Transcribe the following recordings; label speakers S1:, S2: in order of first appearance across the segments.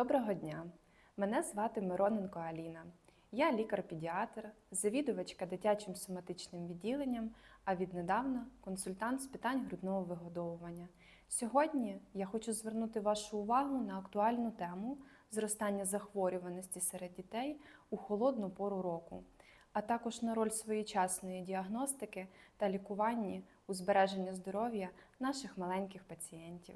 S1: Доброго дня! Мене звати Мироненко Аліна. Я лікар-педіатр, завідувачка дитячим соматичним відділенням, а віднедавна консультант з питань грудного вигодовування. Сьогодні я хочу звернути вашу увагу на актуальну тему зростання захворюваності серед дітей у холодну пору року, а також на роль своєчасної діагностики та лікуванні у збереженні здоров'я наших маленьких пацієнтів.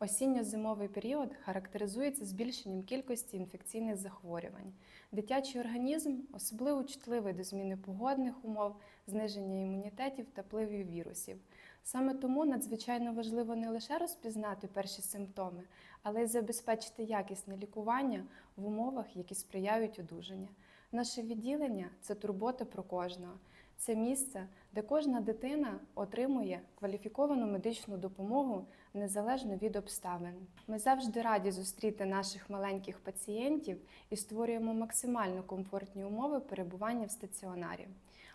S1: Осінньо-зимовий період характеризується збільшенням кількості інфекційних захворювань. Дитячий організм особливо чутливий до зміни погодних умов, зниження імунітетів та впливів вірусів. Саме тому надзвичайно важливо не лише розпізнати перші симптоми, але й забезпечити якісне лікування в умовах, які сприяють одужанню. Наше відділення це турбота про кожного. Це місце, де кожна дитина отримує кваліфіковану медичну допомогу незалежно від обставин. Ми завжди раді зустріти наших маленьких пацієнтів і створюємо максимально комфортні умови перебування в стаціонарі.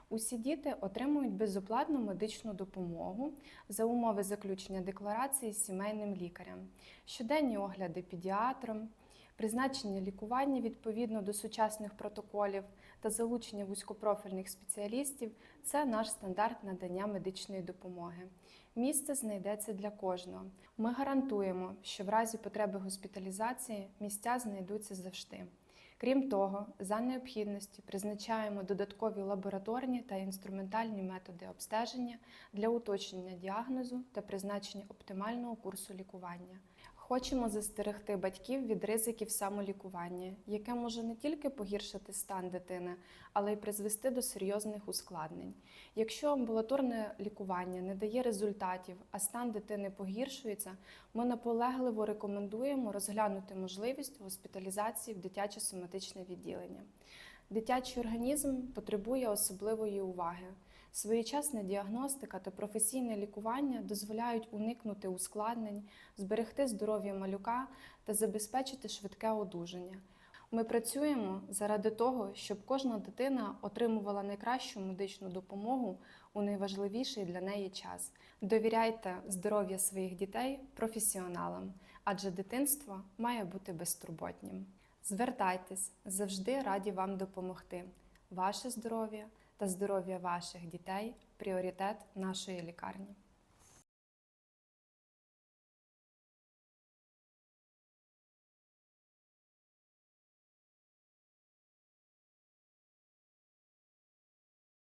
S1: Усі діти отримують безоплатну медичну допомогу за умови заключення декларації з сімейним лікарем, щоденні огляди педіатром, призначення лікування відповідно до сучасних протоколів та залучення вузькопрофільних спеціалістів це наш стандарт надання медичної допомоги. Місце знайдеться для кожного. Ми гарантуємо, що в разі потреби госпіталізації місця знайдуться завжди. Крім того, за необхідності призначаємо додаткові лабораторні та інструментальні методи обстеження для уточнення діагнозу та призначення оптимального курсу лікування. Хочемо застерегти батьків від ризиків самолікування, яке може не тільки погіршити стан дитини, але й призвести до серйозних ускладнень. Якщо амбулаторне лікування не дає результатів, а стан дитини погіршується, ми наполегливо рекомендуємо розглянути можливість госпіталізації в дитяче соматичне відділення. Дитячий організм потребує особливої уваги. Своєчасна діагностика та професійне лікування дозволяють уникнути ускладнень, зберегти здоров'я малюка та забезпечити швидке одужання. Ми працюємо заради того, щоб кожна дитина отримувала найкращу медичну допомогу у найважливіший для неї час. Довіряйте здоров'я своїх дітей професіоналам, адже дитинство має бути безтурботнім. Звертайтесь, завжди раді вам допомогти. Ваше здоров'я та здоров'я ваших дітей пріоритет нашої лікарні.